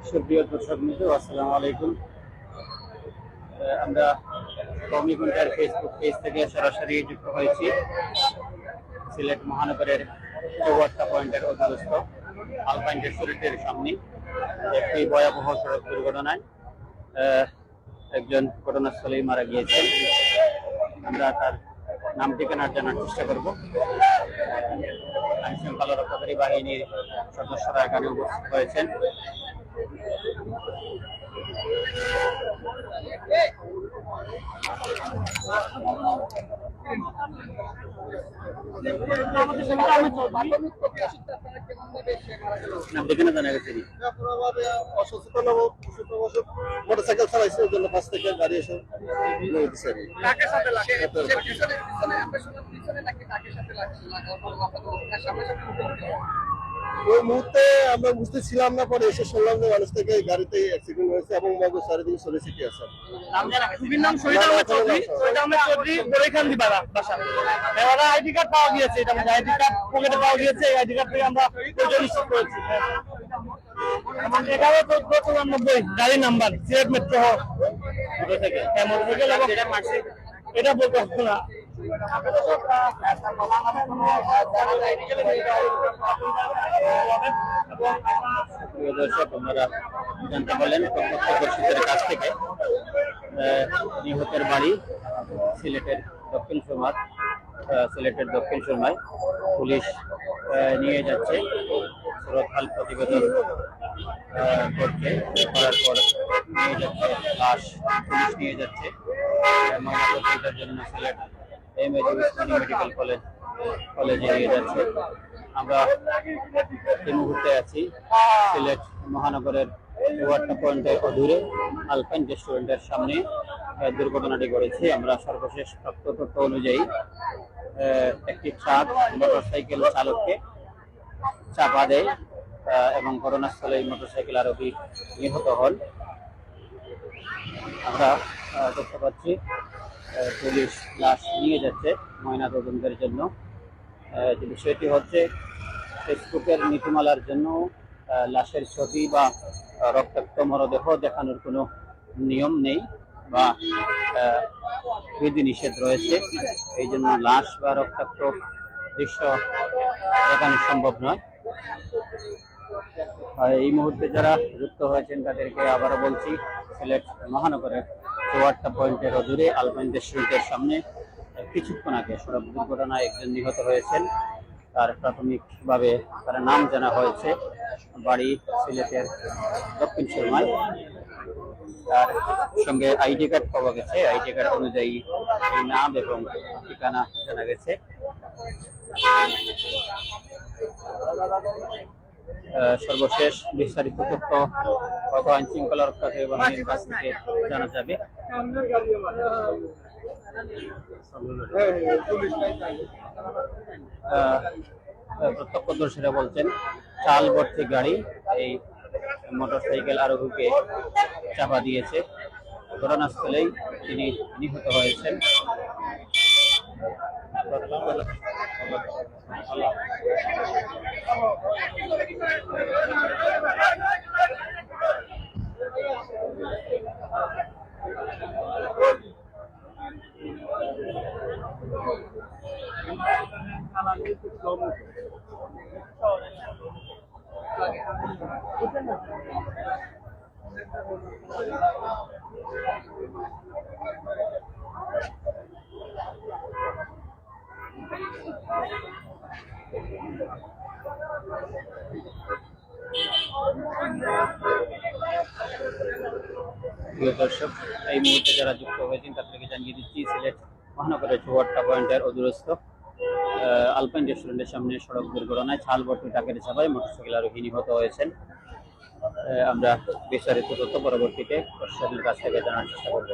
সুপ্রিয় দর্শক বন্ধু আসসালামু আলাইকুম। আমরা কমি ঘণ্টার ফেসবুক পেজ থেকে সরাসরি যুক্ত হয়েছি। সিলেট মহানগরের চৌয়াত্তা পয়েন্টের অধীনস্থ আলপাইন রেস্টুরেন্টের সামনে একটি ভয়াবহ সড়ক দুর্ঘটনায় একজন ঘটনাস্থলেই মারা গিয়েছেন। আমরা তার নাম ঠিকানা জানার চেষ্টা করব। আইন শৃঙ্খলা রক্ষাকারী বাহিনীর সদস্যরা এখানে উপস্থিত হয়েছেন। নাম জানা গেছে মোটরসাইকেল চালাইছে ওই জন্য পাশ থেকে গাড়ি এসে সাথে লাগে? ওই মুহূর্তে আমরা বুঝতেছিলাম না পরে এসে শুনলাম যে মানুষ থেকে গাড়িতে অ্যাক্সিডেন্ট হয়েছে এবং মগজ চারিদিকে সরে ছিটে আছে। নাম শহীদ আহমেদ চৌধুরী শহীদ আহমেদ চৌধুরী বরেখান দিবারা বাসা এবার আইডি কার্ড পাওয়া গিয়েছে এটা আমাদের আইডি কার্ড পকেটে পাওয়া গিয়েছে এই আইডি কার্ড থেকে আমরা প্রয়োজন করেছি। এগারো চোদ্দ চুরানব্বই গাড়ির নাম্বার সিলেট মেট্রো কোথা থেকে? হ্যাঁ মোটরসাইকেল এটা? বলতে না। প্রিয় দর্শক, আপনারা জানতে পারলেন প্রত্যক্ষদর্শীদের কাছ থেকে নিহতের বাড়ি সিলেটের দক্ষিণ সুরমার সিলেটের দক্ষিণ সুরমায় পুলিশ নিয়ে যাচ্ছে। সুরতহাল প্রতিবেদন করছে। করার পর নিয়ে যাচ্ছে লাশ, পুলিশ নিয়ে যাচ্ছে। ময়নাতদন্তের জন্য Sylhet M A Osmani medical college, কলেজে নিয়ে যাচ্ছে। আমরা এই মুহূর্তে আছি সিলেট মহানগরের ওয়ার্টা পয়েন্টের অদূরে আলপাইন রেস্টুরেন্টের সামনে দুর্ঘটনাটি ঘটেছে। আমরা সর্বশেষ প্রাপ্ত তথ্য অনুযায়ী একটি ট্রাক মোটরসাইকেল চালককে চাপা দেয় এবং ঘটনাস্থলে মোটরসাইকেল আরোহী নিহত হন। আমরা দেখতে পাচ্ছি পুলিশ লাশ নিয়ে যাচ্ছে ময়না তদন্তের জন্য যে বিষয়টি হচ্ছে ফেসবুকের নীতিমালার জন্য লাশের ছবি বা রক্তাক্ত মরদেহ দেখানোর কোনো নিয়ম নেই বা আহ, বিধি নিষেধ রয়েছে। এই জন্য লাশ বা রক্তাক্ত দৃশ্য দেখানো সম্ভব নয়। এই মুহূর্তে যারা যুক্ত হয়েছেন তাদেরকে আবারও বলছি সিলেট মহানগরের চুয়াট্টা পয়েন্টের অদূরে আলপাইন রেস্টুরেন্টের সামনে কিছুক্ষণ আগে সড়ক দুর্ঘটনায় একজন নিহত হয়েছেন। তার প্রাথমিকভাবে তার নাম জানা হয়েছে। বাড়ি সিলেটের দক্ষিণ সুরমায় তার সঙ্গে আইডি কার্ড পাওয়া গেছে। আইডি কার্ড অনুযায়ী এই নাম এবং ঠিকানা জানা গেছে। সর্বশেষ বিস্তারিত তথ্য কত আইন শৃঙ্খলা বাহিনীর কাছ থেকে জানা যাবে। প্রত্যক্ষদর্শীরা বলছেন, চাল ভর্তি গাড়ি এই মোটরসাইকেল আরোহীকে চাপা দিয়েছে। ঘটনাস্থলেই তিনি নিহত হয়েছেন। দর্শক এই মুহূর্তে যারা যুক্ত হয়েছেন তাদেরকে জানিয়ে দিচ্ছি সিলেট মহানগরের চুয়াট্টা পয়েন্টের অদূরস্থ আহ, আলপাইন রেস্টুরেন্টের সামনে সড়ক দুর্ঘটনায় ছাল ভর্তি টাকের চাপায় মোটরসাইকেল আরোহী নিহত হয়েছেন। আমরা বিস্তারিত তথ্য পরবর্তীতে প্রশাসনের কাছ থেকে জানার চেষ্টা করব।